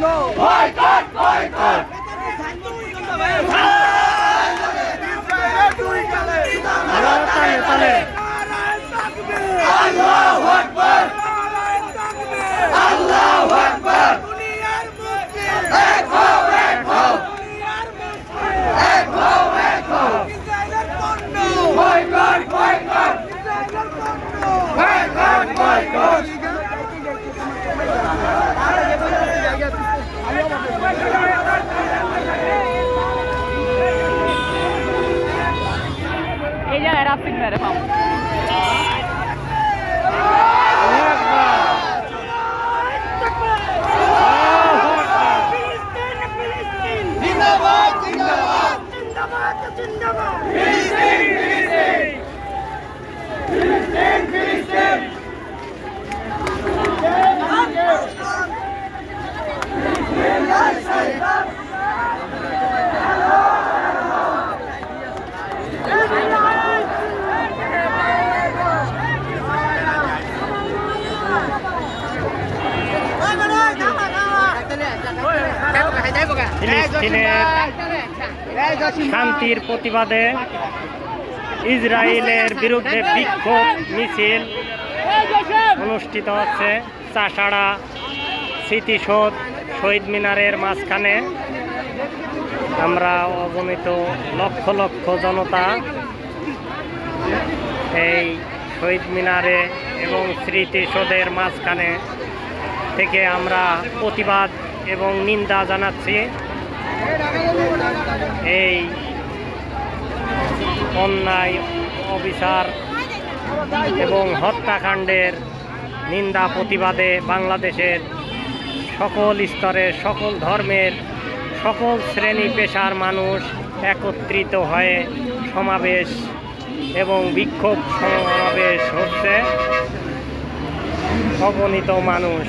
পণ্য boycott boycott তালে তালে এই জায়গায় ফিলিস্তিনের শান্তির প্রতিবাদে ইসরায়েলের বিরুদ্ধে বিক্ষোভ মিছিল অনুষ্ঠিত হচ্ছে। চাষাড়া স্মৃতিসৌধ শহীদ মিনারের মাঝখানে। আমরা অগণিত লক্ষ লক্ষ জনতা এই শহীদ মিনারে এবং স্মৃতিসৌধের মাঝখানে থেকে আমরা প্রতিবাদ এবং নিন্দা জানাচ্ছি। এই অন্যায়, অবিচার এবং হত্যাকাণ্ডের নিন্দা প্রতিবাদে বাংলাদেশের সকল স্তরের সকল ধর্মের, সকল শ্রেণি পেশার মানুষ একত্রিত হয়ে সমাবেশ এবং বিক্ষোভ সমাবেশ হচ্ছে। অগণিত মানুষ।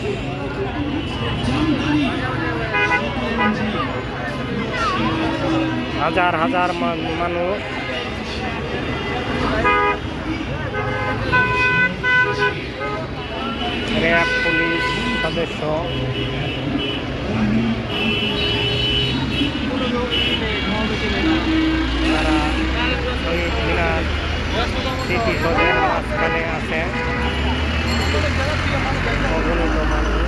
হাজার হাজার মানুষ। পুলিশ সদস্য। তারা শহীদ মিনার মাঝখানে আছে। মানুষ।